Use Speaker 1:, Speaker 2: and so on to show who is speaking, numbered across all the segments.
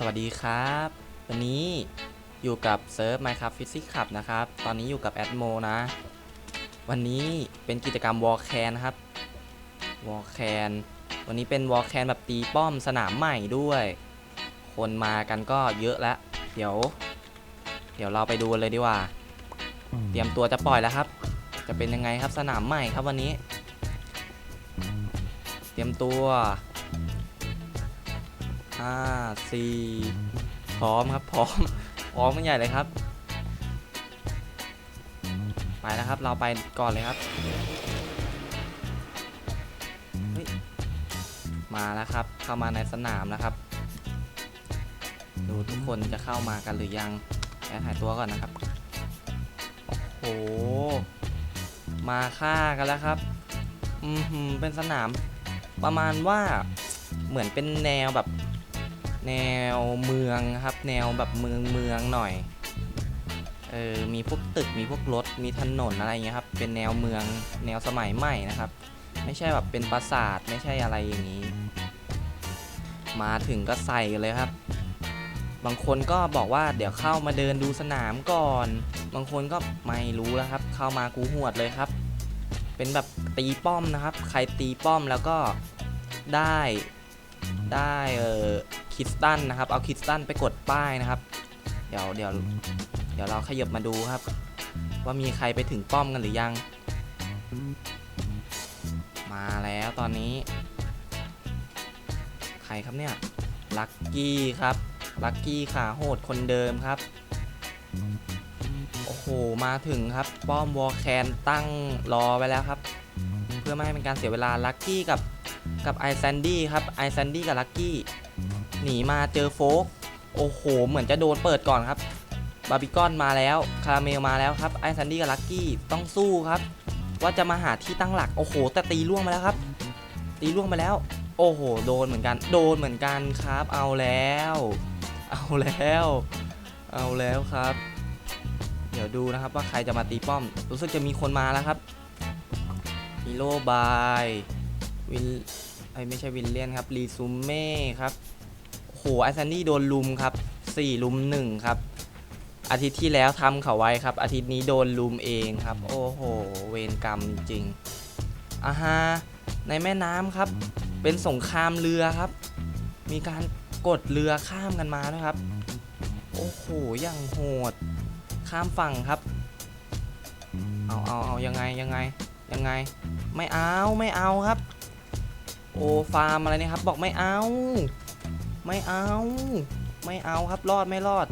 Speaker 1: สวัสดีครับ วันนี้อยู่กับเซิร์ฟ Minecraft Physics Club นะครับ ตอนนี้อยู่กับแอดโมนะ วันนี้เป็นกิจกรรมวอลแคนครับวอลแคนวันนี้เป็นวอลแคนแบบตีป้อมสนามใหม่ด้วย คนมากันก็เยอะแล้ว เดี๋ยว เดี๋ยวเราไปดูกันเลยดีกว่า เตรียมตัวจะปล่อยแล้วครับ จะเป็นยังไงครับสนามใหม่ครับวันนี้ เตรียมตัว ห้าสี่พร้อมครับพร้อมพร้อมกันใหญ่เลยครับ ไปแล้วครับ เราไปก่อนเลยครับ มาแล้วครับ เข้ามาในสนามแล้วครับ ดูทุกคนจะเข้ามากันหรือยังแอบถ่ายตัวก่อนนะครับ โอ้โห มาฆ่ากันแล้วครับ อือหือเป็นสนามประมาณว่าเหมือนเป็นแนวแบบ แนวเมืองครับ แนวแบบเมืองเมืองหน่อย เออ มีพวกตึก มีพวกรถ มีถนนอะไรเงี้ยครับ เป็นแนวเมือง แนวสมัยใหม่นะครับ ไม่ใช่แบบเป็นปราสาท ไม่ใช่อะไรอย่างนี้ มาถึงก็ใส่กันเลยครับ บางคนก็บอกว่าเดี๋ยวเข้ามาเดินดูสนามก่อน บางคนก็ไม่รู้แล้วครับ เข้ามากูหวดเลยครับ เป็นแบบตีป้อมนะครับ ใครตีป้อมแล้วก็ได้ ได้เออ คิสตันนะครับ เอาคิสตันไปกดป้ายนะครับ เดี๋ยวเดี๋ยวเดี๋ยวเราขยับมาดูครับ ว่ามีใครไปถึงป้อมกันหรือยัง มาแล้วตอนนี้ ใครครับเนี่ย ลักกี้ครับ ลักกี้ขาโหดคนเดิมครับ โอ้โห มาถึงครับ ป้อมวอลแคนตั้งรอไว้แล้วครับ เพื่อไม่ให้เป็นการเสียเวลา ลักกี้กับกับไอแซนดี้ครับ ไอแซนดี้กับลักกี้ หนีมาเจอโฟกโอ้โห เหมือนจะโดนเปิดก่อนครับ บาร์บีคอนมาแล้ว คาราเมลมาแล้วครับ ไอแซนดี้กับลักกี้ต้องสู้ครับ ว่าจะมาหาที่ตั้งหลัก โอ้โห แต่ตีล่วงมาแล้วครับ ตีล่วงไปแล้ว โอ้โห โดนเหมือนกัน โดนเหมือนกันครับ เอาแล้ว เอาแล้ว เอาแล้วครับ เดี๋ยวดูนะครับว่าใครจะมาตีป้อม รู้สึกจะมีคนมาแล้วครับฮีโร่บาย วินไอไม่ใช่วินเลียนครับ รีซูเม่ครับ ไอซันนี่โดนลุมครับ4ลุม1ครับ อาทิตย์ที่แล้วทำเขาไว้ครับ อาทิตย์นี้โดนลุมเองครับ โอ้โห เวรกรรมจริงอ่าฮะในแม่น้ำครับ เป็นสงครามเรือครับ มีการกดเรือข้ามกันมาด้วยครับ โอ้โหอย่างโหด ข้ามฝั่งครับ เอาเอาเอายังไงยังไงยังไง ไม่เอาไม่เอาครับ โอ้ฟาร์มอะไรเนี่ยครับ บอกไม่เอา ไม่เอา ไม่เอาครับรอดไม่รอด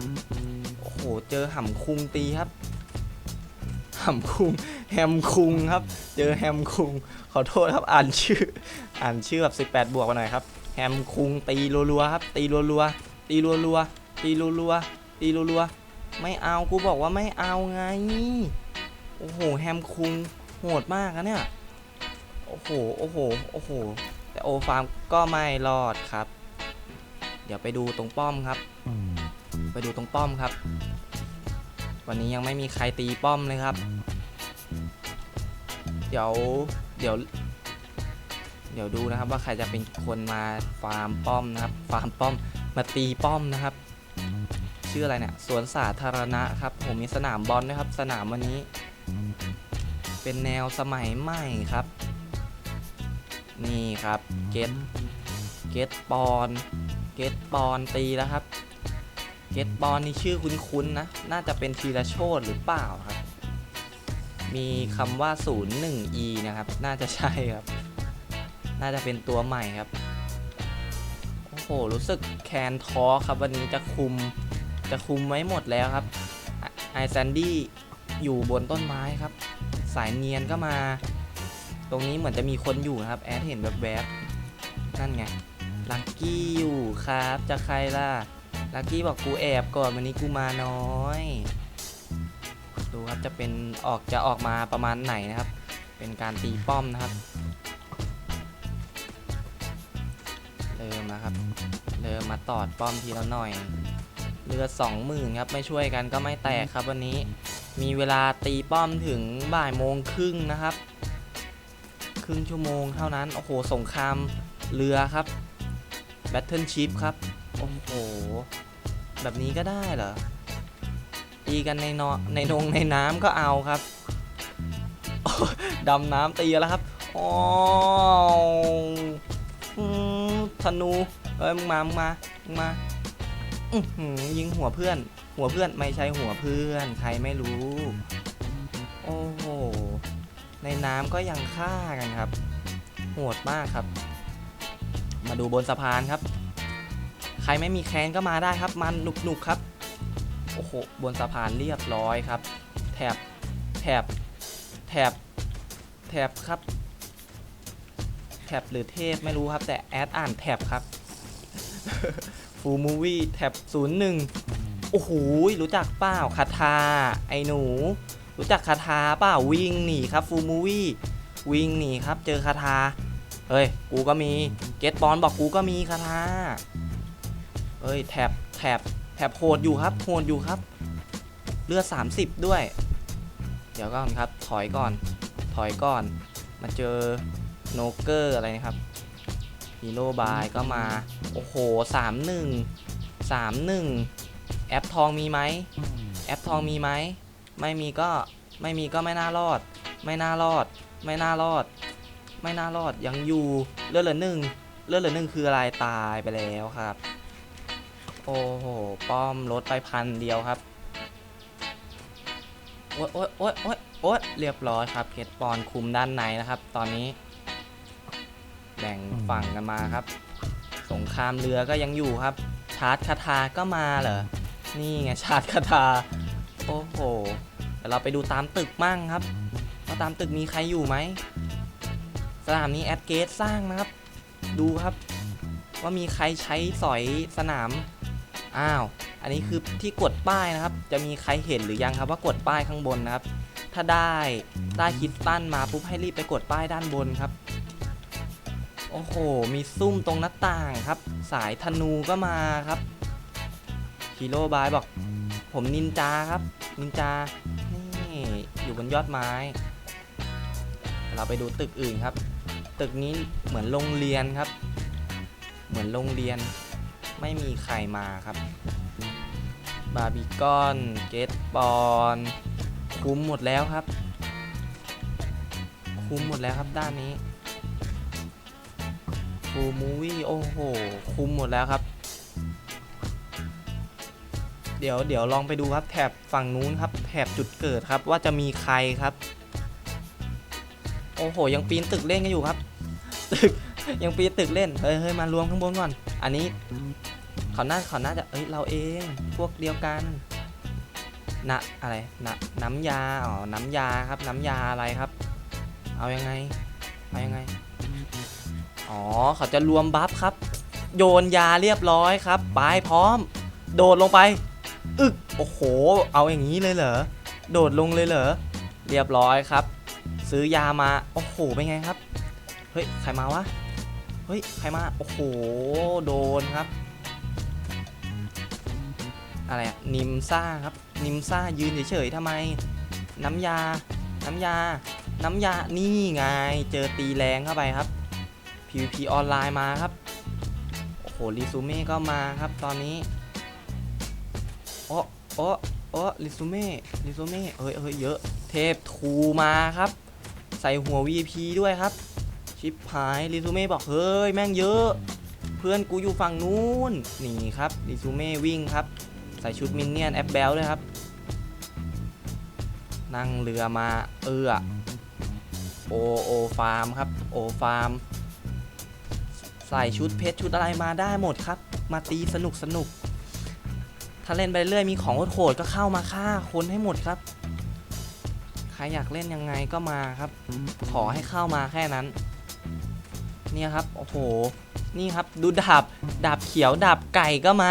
Speaker 1: โอ้โห เจอห่ำคุงตีครับ ห่ำคุง แฮมคุงครับ เจอแฮมคุง ขอโทษครับอ่านชื่อ อ่านชื่อแบบ18 บวกมาหน่อยครับ แฮมคุงตีรัวๆครับ ตีรัวๆตีรัวๆตีรัวๆตีรัวๆไม่เอา กูบอกว่าไม่เอาไง โอ้โห แฮมคุงโหดมากนะเนี่ย โอ้โห โอ้โห โอ้โห แต่โอฟาร์มก็ไม่รอดครับ เดี๋ยวไปดูตรงป้อมครับ ไปดูตรงป้อมครับ วันนี้ยังไม่มีใครตีป้อมเลยครับ เดี๋ยวเดี๋ยว เดี๋ยวดูนะครับว่าใครจะเป็นคนมาฟาร์มป้อมนะครับ ฟาร์มป้อมมาตีป้อมนะครับ ชื่ออะไรเนี่ยสวนสาธารณะครับผมมีสนามบอลด้วยครับ สนามวันนี้ เป็นแนวสมัยใหม่ครับ นี่ครับเกตเกตปอน เกตปอนตีแล้วครับ เกตปอนนี่ชื่อคุ้นๆนะ น่าจะเป็นทีละโชดหรือเปล่าครับ มีคำว่า 01e นะครับ น่าจะใช่ครับ น่าจะเป็นตัวใหม่ครับ โอ้โห รู้สึกแคนทอครับวันนี้จะคุม จะคุมไว้หมดแล้วครับ ไอแซนดี้อยู่บนต้นไม้ครับ สายเนียนก็มา ตรงนี้เหมือนจะมีคนอยู่นะครับ แอดเห็นแบบแบบๆนั่นไง ลักกี้อยู่ครับจะใครล่ะลักกี้บอกกูแอบก่อนวันนี้กูมาน้อย ดูครับจะเป็นออกจะออกมาประมาณไหนนะครับ เป็นการตีป้อมนะครับ เริ่มนะครับ เริ่มมาตอดป้อมทีละหน่อยเรือสองหมื่นครับไม่ช่วยกันก็ไม่แตกครับวันนี้มีเวลาตีป้อมถึงบ่ายโมงครึ่งนะครับ ครึ่งชั่วโมงเท่านั้น โอ้โหสงครามเรือครับ แบทเทิลชิพครับ โอ้โห แบบนี้ก็ได้เหรอ ตีกันในนอในนงในน้ำก็เอาครับ ดำน้ำตีแล้วครับอ๋ออืมธนู เอ้ยมึงมา มึงมา มึงมาอือยิงหัวเพื่อน หัวเพื่อนไม่ใช่หัวเพื่อน ใครไม่รู้ โอ้โห ในน้ำก็ยังฆ่ากันครับ โหดมากครับ มาดูบนสะพานครับ ใครไม่มีแคนก็มาได้ครับ มันหนุกๆครับ โอ้โห บนสะพานเรียบร้อยครับ แถบ แถบ แถบ แถบครับ แถบหรือเทพไม่รู้ครับ แต่แอดอ่านแถบครับฟูมูวี่แท็บ01 โอ้โห รู้จักเปล่าคาทา ไอ้หนู รู้จักคาทาเปล่าวิ่งหนีครับฟูมูวี่วิ่งหนีครับ เจอคาทา เฮ้ย กูก็มี เกตบอลบอกกูก็มีคาทาเฮ้ยแท็บแท็บแท็บโหดอยู่ครับโหดอยู่ครับ เลือด30 ด้วย เดี๋ยวก่อนครับ ถอยก่อน ถอยก่อน มาเจอโนเกอร์อะไรนะครับฮีโร่บายก็มา โอ้โห31 31แอปทองมีไหมแอปทองมีไหม ไม่มีก็ไม่มีก็ไม่น่ารอด ไม่น่ารอด ไม่น่ารอด ไม่น่ารอดยังอยู่เลือดเหลือหนึ่ง เลือดเหลือหนึ่งคืออะไรตายไปแล้วครับ โอ้โห ป้อมลดไปพันเดียวครับ โอ๊ยโอ๊ยโอ๊ยโอ๊ยโอ๊ยเรียบร้อยครับเกตปอนคุมด้านในนะครับ ตอนนี้ แบ่งฝั่งกันมาครับ สงครามเรือก็ยังอยู่ครับ ชาร์จคาทาก็มาเหรอ นี่ไงชาร์จคาทา โอ้โหเดี๋ยวเราไปดูตามตึกมั่งครับว่าตามตึกมีใครอยู่ไหมสนามนี้แอดเกตสร้างนะครับ ดูครับ ว่ามีใครใช้สอยสนาม อ้าว อันนี้คือที่กดป้ายนะครับ จะมีใครเห็นหรือยังครับว่ากดป้ายข้างบนนะครับ ถ้าได้ได้คิดตั้นมาปุ๊บให้รีบไปกดป้ายด้านบนครับ โอ้โห มีซุ่มตรงหน้าต่างครับ สายธนูก็มาครับฮีโร่บายบอก ผมนินจาครับ นินจา นี่ อยู่บนยอดไม้ เราไปดูตึกอื่นครับ ตึกนี้เหมือนโรงเรียนครับ เหมือนโรงเรียนไม่มีใครมาครับ บาร์บีคอนเกตบอลคุ้มหมดแล้วครับ คุ้มหมดแล้วครับด้านนี้ฟูมูวี่โอ้โห คุ้มหมดแล้วครับ เดี๋ยวเดี๋ยวลองไปดูครับแถบฝั่งนู้นครับแถบจุดเกิดครับว่าจะมีใครครับ อ้โห ยังปีนตึกเล่นกันอยู่ครับ ตึก ยังปีนตึกเล่น เฮ้ยเฮ้ยมารวมข้างบนก่อน อันนี้เขาน่าเขาน่าจะ เอ้ย เราเอง พวกเดียวกันนะอะไรนะน้ำยา อ๋อ น้ำยาครับ น้ำยาอะไรครับ เอายังไง เอายังไง อ๋อ เขาจะรวมบัฟครับ โยนยาเรียบร้อยครับไปพร้อม โดดลงไป อึก โอ้โห เอาอย่างนี้เลยเหรอ โดดลงเลยเหรอ เรียบร้อยครับ ซื้อยามา โอ้โห เป็นไงครับ เฮ้ย ใครมาวะ เฮ้ย ใครมา โอ้โห โดนครับ อะไรอะนิมซ่าครับ นิมซ่ายืนเฉยๆทำไม น้ำยา น้ำยา น้ำยา นี่ไง เจอตีแรงเข้าไปครับ PVP ออนไลน์มาครับ โอ้โหริซูเม่ก็มาครับตอนนี้โอ้โอ้โอ้ริซูเม่ริซูเม่เอ้ยเอ้ยเยอะ เทพทูมาครับ ใส่หัว VIP ด้วยครับ ชิปหายริซูเม่บอกเฮ้ยแม่งเยอะ เพื่อนกูอยู่ฝั่งนู้นนี่ครับริซูเม่วิ่งครับ ใส่ชุดมินเนี่ยนแอปเบลด้วยครับ นั่งเรือมาเอือโอโอฟาร์มครับโอฟาร์มใส่ชุดเพชรชุดอะไรมาได้หมดครับ มาตีสนุกสนุกถ้าเล่นไปเรื่อยมีของโหดก็เข้ามาฆ่าคนให้หมดครับ ใครอยากเล่นยังไงก็มาครับ ขอให้เข้ามาแค่นั้น เนี่ยครับ โอ้โห นี่ครับ ดูดาบ ดาบเขียว ดาบไก่ก็มา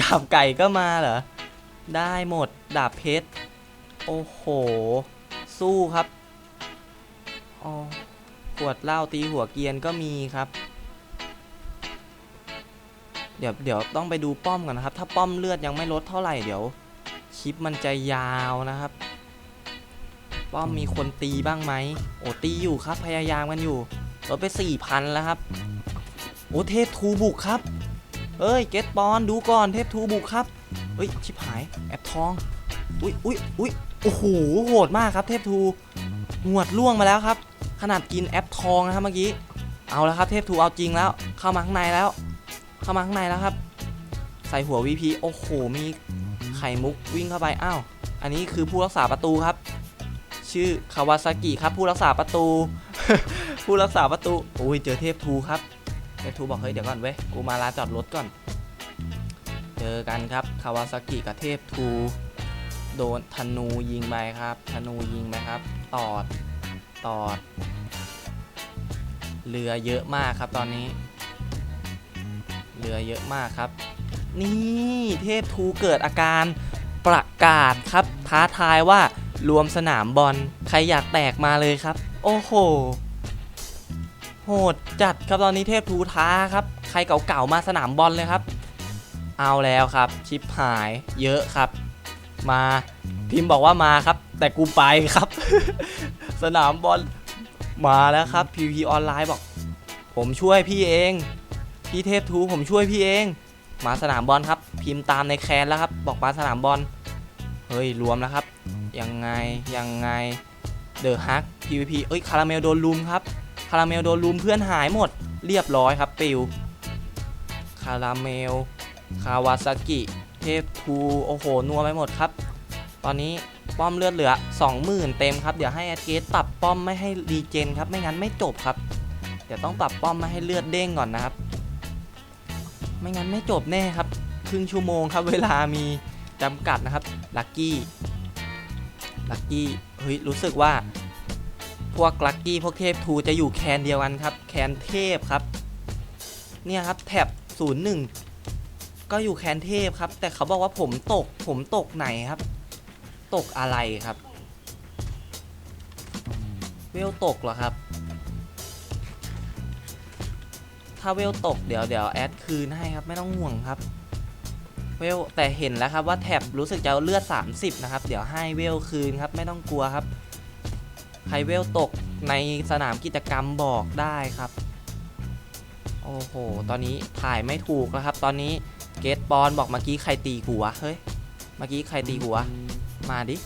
Speaker 1: ดาบไก่ก็มาเหรอ ได้หมด ดาบเพชร โอ้โห สู้ครับ อ๋อ ขวดเหล้าตีหัวเกียนก็มีครับ เดี๋ยวเดี๋ยวต้องไปดูป้อมก่อนนะครับ ถ้าป้อมเลือดยังไม่ลดเท่าไหร่เดี๋ยวคลิปมันจะยาวนะครับ ป้อมมีคนตีบ้างไหมโอ้ตีอยู่ครับพยายามกันอยู่ลดไป4,000แล้วครับ โอ้เทพทูบุกครับเอ้ยเกตบอลดูก่อนเทพทูบุกครับเฮ้ยชิบหายแอปทองอุ้ยอุ้ยอุ้ยโอ้โหโหดมากครับ เทพทูหวดล่วงมาแล้วครับ ขนาดกินแอปทองนะครับเมื่อกี้เอาแล้วครับ เทพทูเอาจริงแล้ว เข้ามาข้างในแล้ว เข้ามาข้างในแล้วครับ ใส่หัว VP โอ้โหมีไข่มุกวิ่งเข้าไปอ้าวอันนี้คือผู้รักษาประตูครับ ชื่อคาวาซากิครับ ผู้รักษาประตู ผู้รักษาประตูโอ้ยเจอเทพทูครับเทพทูบอกเฮ้ยเดี๋ยวก่อนเว้ยกูมาลานจอดรถก่อน เจอกันครับคาวาซากิกับเทพทูโดนธนูยิงไปครับธนูยิงไปครับ ตอดตอด เรือเยอะมากครับตอนนี้ เรือเยอะมากครับ นี่เทพทูเกิดอาการประกาศครับท้าทายว่า รวมสนามบอลใครอยากแตกมาเลยครับ โอ้โห โหดจัดครับตอนนี้เทพทูท้าครับ ใครเก่าๆมาสนามบอลเลยครับ เอาแล้วครับ ชิปหายเยอะครับ มาพิมพ์บอกว่ามาครับ แต่กูไปครับ สนามบอลมาแล้วครับ PVP ออนไลน์บอก ผมช่วยพี่เอง พี่เทพทูผมช่วยพี่เอง มาสนามบอลครับ พิมพ์ตามในแคนแล้วครับ บอกมาสนามบอลเฮ้ยรวมแล้วครับ ยังไงยังไงเดอะฮัก PVP เอ้ยคาราเมลโดนลุมครับคาราเมลโดนลุมเพื่อนหายหมดเรียบร้อยครับปิวคาราเมลคาวาซากิเทพทูโอ้โหนัวไปหมดครับ ตอนนี้ป้อมเลือดเหลือ 20,000 เต็มครับ เดี๋ยวให้แอดเกตปรับป้อมไม่ให้รีเจนครับ ไม่งั้นไม่จบครับ เดี๋ยวต้องปรับป้อมไม่ให้เลือดเด้งก่อนนะครับ ไม่งั้นไม่จบแน่ครับ ครึ่งชั่วโมงครับ เวลามีจำกัดนะครับ ลักกี้ ลักกี้เฮ้ยรู้สึกว่าพวกลักกี้พวกเทพทูจะอยู่แคนเดียวกันครับ แคนเทพครับ เนี่ยครับแท็บ01 ก็อยู่แคนเทพครับ แต่เขาบอกว่าผมตกผมตกไหนครับ ตกอะไรครับ เวลตกเหรอครับ ถ้าเวลตกเดี๋ยวเดี๋ยวแอดคืนให้ครับไม่ต้องห่วงครับ เวลแต่เห็นแล้วครับว่าแท็บรู้สึกจะเลือด 30 นะครับ เดี๋ยวให้เวลคืนครับ ไม่ต้องกลัวครับ ใครเวลตกในสนามกิจกรรมบอกได้ครับ โอ้โห ตอนนี้ถ่ายไม่ถูกแล้วครับ ตอนนี้เกตบอลบอกเมื่อกี้ใครตีกูวเฮ้ย เมื่อกี้ใครตีกูวมาดิ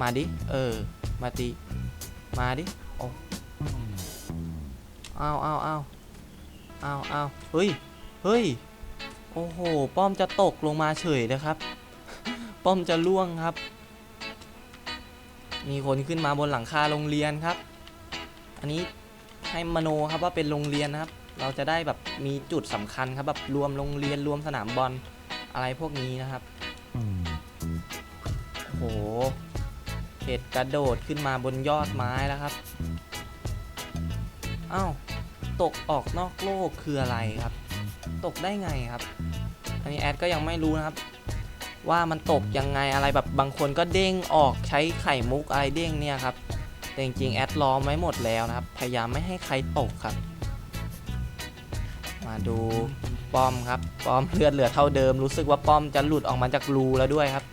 Speaker 1: มาดิ เออ มาตี มาดิ โอ้อ้าวอ้าวอ้าวอ้าวอ้าวเฮ้ย เฮ้ย โอ้โห ป้อมจะตกลงมาเฉยเลยครับ ป้อมจะล่วงครับ มีคนขึ้นมาบนหลังคาโรงเรียนครับ อันนี้ให้มโนครับว่าเป็นโรงเรียนนะครับ เราจะได้แบบมีจุดสำคัญครับแบบรวมโรงเรียนรวมสนามบอลอะไรพวกนี้นะครับโอ้โหเห็ดกระโดดขึ้นมาบนยอดไม้แล้วครับ อ้าว ตกออกนอกโลกคืออะไรครับ ตกได้ไงครับอันนี้แอดก็ยังไม่รู้นะครับ ว่ามันตกยังไงอะไรแบบบางคนก็เด้งออกใช้ไข่มุกอะไรเด้งเนี่ยครับแต่จริงๆแอดล้อมไว้หมดแล้วนะครับ พยายามไม่ให้ใครตกครับ มาดูป้อมครับป้อมเลือดเหลือเท่าเดิม รู้สึกว่าป้อมจะหลุดออกมาจากรูแล้วด้วยครับ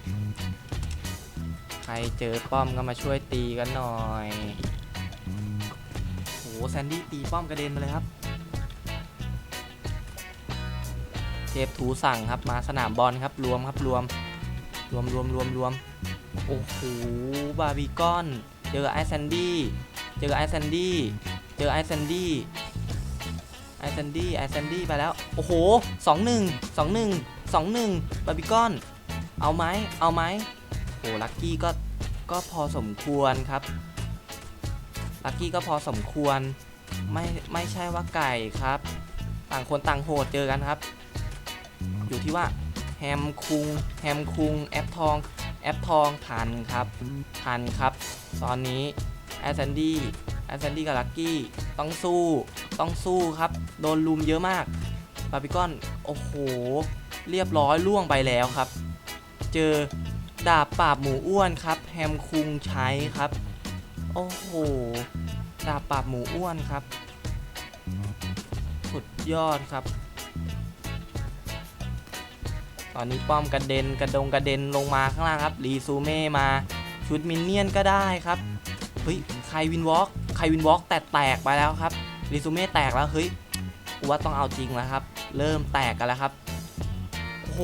Speaker 1: ใครเจอป้อมก็มาช่วยตีกันหน่อยโหแซนดี้ตีป้อมกระเด็นมาเลยครับ เทพทูสั่งครับมาสนามบอลครับรวมครับรวมรวมรวมรวมรวมโอ้โหบาร์บีคอนเจอไอแซนดี้เจอไอแซนดี้เจอไอแซนดี้ไอแซนดี้ไอแซนดี้ไปแล้วโอ้โหสองหนึ่งสองหนึ่งสองหนึ่งบาร์บีคอนเอาไหมเอาไหมโอ้ลักกี้ก็ก็พอสมควรครับลักกี้ก็พอสมควรไม่ไม่ใช่ว่าไก่ครับ ต่างคนต่างโหดเจอกันครับ อยู่ที่ว่าแฮมคุงแฮมคุงแอปทองแอปทองทันครับทันครับตอนนี้แอสเซนดี้แอสเซนดี้กับลักกี้ต้องสู้ต้องสู้ครับ โดนลุมเยอะมากบาร์บีคอนโอ้โห เรียบร้อยล่วงไปแล้วครับ เจอดาบปราบหมูอ้วนครับ แฮมคุงใช้ครับ โอ้โห ดาบปราบหมูอ้วนครับ สุดยอดครับ ตอนนี้ป้อมกระเด็นกระดงกระเด็นลงมาข้างล่างครับรีซูเม่มาชุดมินเนี่ยนก็ได้ครับเฮ้ยใครวินวอล์กใครวินวอล์กแตกแตกไปแล้วครับรีซูเม่แตกแล้วเฮ้ยกูว่าต้องเอาจริงแล้วครับ เริ่มแตกกันแล้วครับโห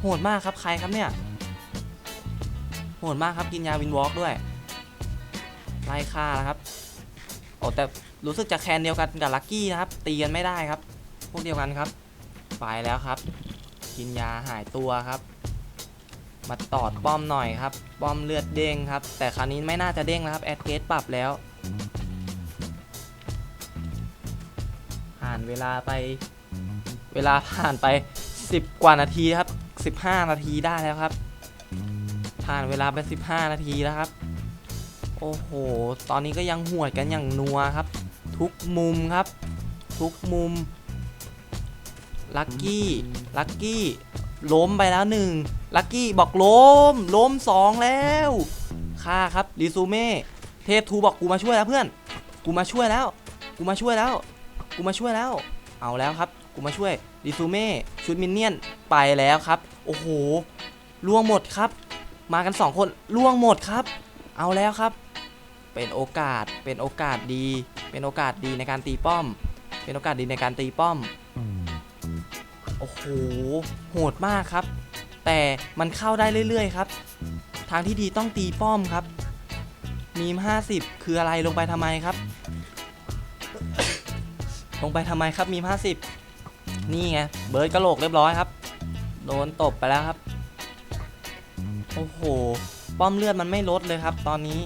Speaker 1: โหดมากครับใครครับเนี่ยโหดมากครับกินยาวินวอล์กด้วยไล่ฆ่าแล้วครับโอ้แต่รู้สึกจะแคนเดียวกันกับลักกี้นะครับตีกันไม่ได้ครับ พวกเดียวกันครับไปแล้วครับ กินยาหายตัวครับ มาตอดป้อมหน่อยครับ ป้อมเลือดเด้งครับ แต่คราวนี้ไม่น่าจะเด้งแล้วครับแอดเกตปรับแล้วผ่านเวลาไป เวลาผ่านไป 10 กว่านาทีครับ 15 นาทีได้แล้วครับ ผ่านเวลาไป 15 นาทีแล้วครับ โอ้โห ตอนนี้ก็ยังหวดกันอย่างนัวครับ ทุกมุมครับ ทุกมุม ลักกี้ลักกี้ล้มไปแล้วหนึ่งลักกี้บอกล้มล้มสองแล้วค่าครับรีซูเม่เทพทูบอกกูมาช่วยแล้วเพื่อน กูมาช่วยแล้ว กูมาช่วยแล้ว กูมาช่วยแล้ว เอาแล้วครับ กูมาช่วยรีซูเม่ชุดมินเนี่ยนไปแล้วครับ โอ้โหล่วงหมดครับ มากันสองคนล่วงหมดครับ เอาแล้วครับ เป็นโอกาสเป็นโอกาสดี เป็นโอกาสดีในการตีป้อม เป็นโอกาสดีในการตีป้อม โอ้โหโหดมากครับ แต่มันเข้าได้เรื่อยๆครับ ทางที่ดีต้องตีป้อมครับ มีม50 คืออะไรลงไปทำไมครับ ลงไปทำไมครับมีม50 นี่ไงเบิร์ดกระโหลกเรียบร้อยครับ โดนตบไปแล้วครับ โอ้โห ป้อมเลือดมันไม่ลดเลยครับ ตอนนี้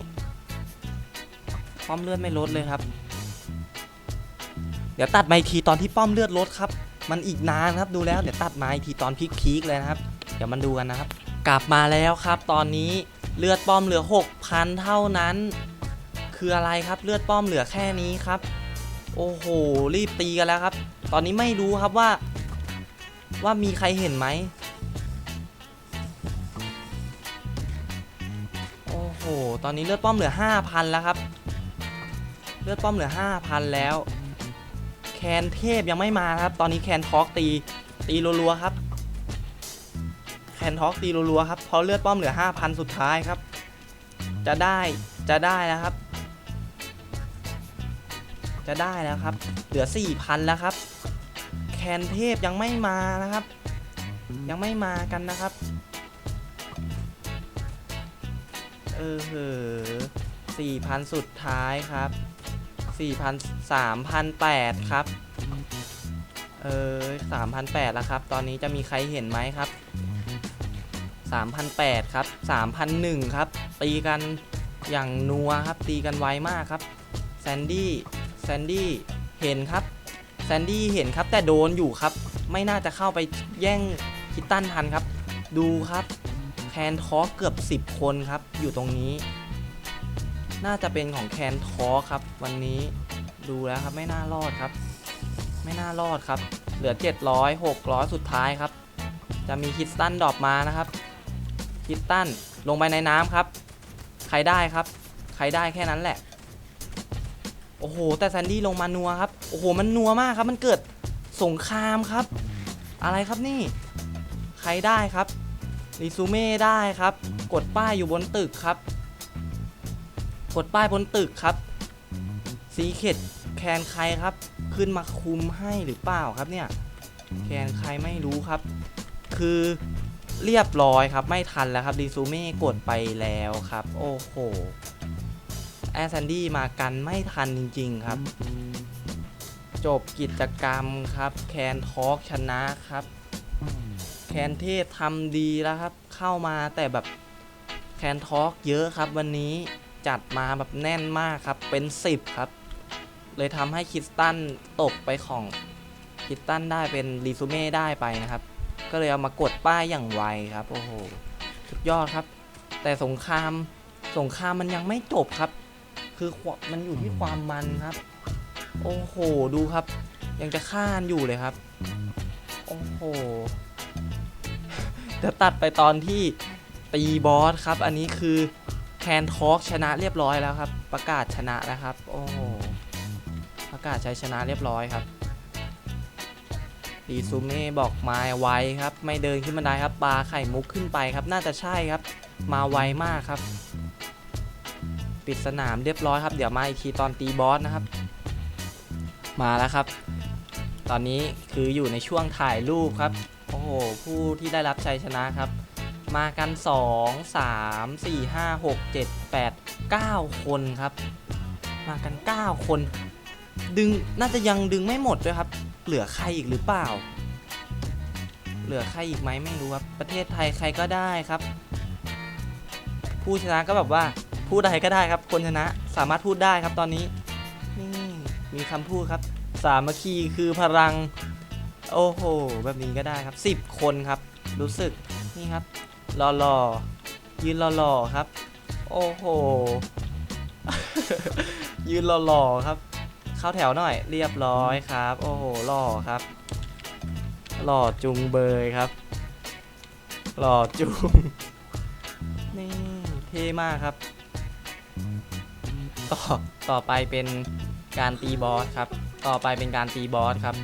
Speaker 1: ป้อมเลือดไม่ลดเลยครับ เดี๋ยวตัดไมทีตอนที่ป้อมเลือดลดครับ มันอีกนานครับดูแล้วเดี๋ยวตัดมาทีตอนพีคๆเลยนะครับ เดี๋ยวมันดูกันนะครับ กลับมาแล้วครับตอนนี้เลือดป้อมเหลือ 6,000 เท่านั้น คืออะไรครับเลือดป้อมเหลือแค่นี้ครับ โอ้โหรีบตีกันแล้วครับ ตอนนี้ไม่รู้ครับว่า ว่ามีใครเห็นไหมโอ้โหตอนนี้เลือดป้อมเหลือ 5,000 แล้วครับ เลือดป้อมเหลือ 5,000 แล้ว แคนเทพยังไม่มาครับ ตอนนี้แคนทอกตี ตีรัวๆครับ แคนทอกตีรัวๆครับเพราะเลือดป้อมเหลือ 5,000 สุดท้ายครับ จะได้จะได้แล้วครับ จะได้แล้วครับ เหลือ 4,000 แล้วครับ แคนเทพยังไม่มานะครับ ยังไม่มากันนะครับ เออเหอ4,000 สุดท้ายครับ 4,000 3,800ครับ เออ3,800แล้วครับ ตอนนี้จะมีใครเห็นไหมครับ3,800ครับ3,001ครับ ตีกันอย่างนัวครับ ตีกันไวมากครับ แซนดี้ แซนดี้ เห็นครับ แซนดี้เห็นครับ แต่โดนอยู่ครับ ไม่น่าจะเข้าไปแย่งคิตตันทันครับ ดูครับ แคนทอเกือบ 10 คนครับ อยู่ตรงนี้ น่าจะเป็นของแคนทอครับ วันนี้ดูแล้วครับไม่น่ารอดครับ ไม่น่ารอดครับ เหลือ 700 600 สุดท้ายครับ จะมีคิตตันดรอปมานะครับคิตตันลงไปในน้ำครับ ใครได้ครับ ใครได้แค่นั้นแหละ โอ้โห แต่แซนดี้ลงมานัวครับ โอ้โห มันนัวมากครับ มันเกิดสงครามครับ อะไรครับนี่ ใครได้ครับรีซูเม่ได้ครับ กดป้ายอยู่บนตึกครับ กดป้ายบนตึกครับซีเคดแคนใครครับ ขึ้นมาคุมให้หรือเปล่าครับเนี่ยแคนใครไม่รู้ครับ คือเรียบร้อยครับ ไม่ทันแล้วครับดีซูเม่กดไปแล้วครับ โอ้โหแอสแซนดี้มากันไม่ทันจริง ๆครับ จบกิจกรรมครับ แคนทอล์กชนะครับ แคนเทพทำดีแล้วครับ เข้ามาแต่แบบแคนทอล์กเยอะครับวันนี้ จัดมาแบบแน่นมากครับ เป็น 10 ครับ เลยทำให้คิสตันตกไปของคิสตันได้เป็นรีซูเม่ได้ไปนะครับ ก็เลยเอามากดป้ายอย่างไวครับ โอ้โห สุดยอดครับ แต่สงครามสงครามมันยังไม่จบครับ คือมันอยู่ที่ความมันครับ โอ้โห ดูครับ ยังจะฆ่านอยู่เลยครับ โอ้โหจะตัดไปตอนที่ตีบอสครับ อันนี้คือ คนทอล์กชนะเรียบร้อยแล้วครับ ประกาศชนะนะครับ โอ้ประกาศชัยชนะเรียบร้อยครับดีซูเม่บอกมาไวครับ ไม่เดินขึ้นบันไดครับปลาไข่มุกขึ้นไปครับ น่าจะใช่ครับ มาไวมากครับ ปิดสนามเรียบร้อยครับ เดี๋ยวมาอีกทีตอนตีบอสนะครับ มาแล้วครับ ตอนนี้คืออยู่ในช่วงถ่ายรูปครับ โอ้โห ผู้ที่ได้รับชัยชนะครับ มากัน 2 3 4 5 6 7 8 9 คนครับ มากัน 9 คน ดึงน่าจะยังดึงไม่หมดด้วยครับ เหลือใครอีกหรือเปล่า เหลือใครอีกไหมไม่รู้ครับ ประเทศไทยใครก็ได้ครับ ผู้ชนะก็แบบว่าพูดใดก็ได้ครับ คนชนะสามารถพูดได้ครับตอนนี้นี่มีคำพูดครับ สามัคคีคือพลัง โอ้โห แบบนี้ก็ได้ครับ 10 คนครับ รู้สึก นี่ครับ หล่อๆยืนหล่อๆครับ โอ้โห ยืนหล่อๆครับ เข้าแถวหน่อย เรียบร้อยครับ โอ้โหหล่อครับหล่อจุงเบยครับหล่อจุงนี่เท่มากครับ ต่อต่อไปเป็นการตีบอสครับ ต่อไปเป็นการตีบอสครับ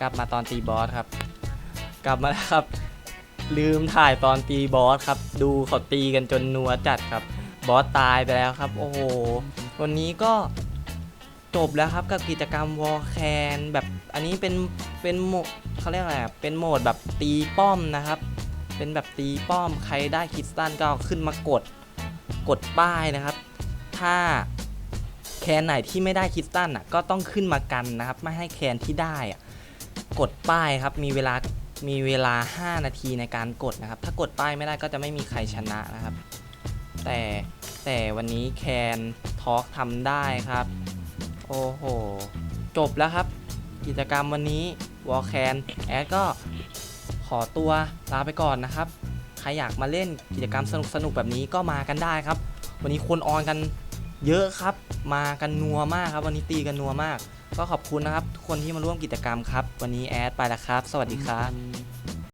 Speaker 1: กลับมาตอนตีบอสครับ กลับมาแล้วครับ ลืมถ่ายตอนตีบอสครับ ดูเขาตีกันจนนัวจัดครับ บอสตายไปแล้วครับ โอ้โห วันนี้ก็จบแล้วครับกับกิจกรรมวอลแคนแบบอันนี้เป็นเป็นโหมดเขาเรียกอะไรเป็นโหมดแบบตีป้อมนะครับ เป็นแบบตีป้อมใครได้คริสตันก็ขึ้นมากดกดป้ายนะครับ ถ้าแคนไหนที่ไม่ได้คริสตันอะก็ต้องขึ้นมากันนะครับ ไม่ให้แคนที่ได้อะ กดป้ายครับ มีเวลา มีเวลา 5 นาทีในการกดนะครับ ถ้ากดป้ายไม่ได้ก็จะไม่มีใครชนะนะครับ แต่ แต่วันนี้แคนทอล์กทำได้ครับ โอ้โห จบแล้วครับ กิจกรรมวันนี้วอลแคนแอดก็ขอตัวลาไปก่อนนะครับ ใครอยากมาเล่นกิจกรรมสนุกๆแบบนี้ก็มากันได้ครับ วันนี้คนออนกันเยอะครับ มากันนัวมากครับ วันนี้ตีกันนัวมาก ก็ขอบคุณนะครับ ทุกคนที่มาร่วมกิจกรรมครับ วันนี้แอดไปแล้วครับ สวัสดีครับ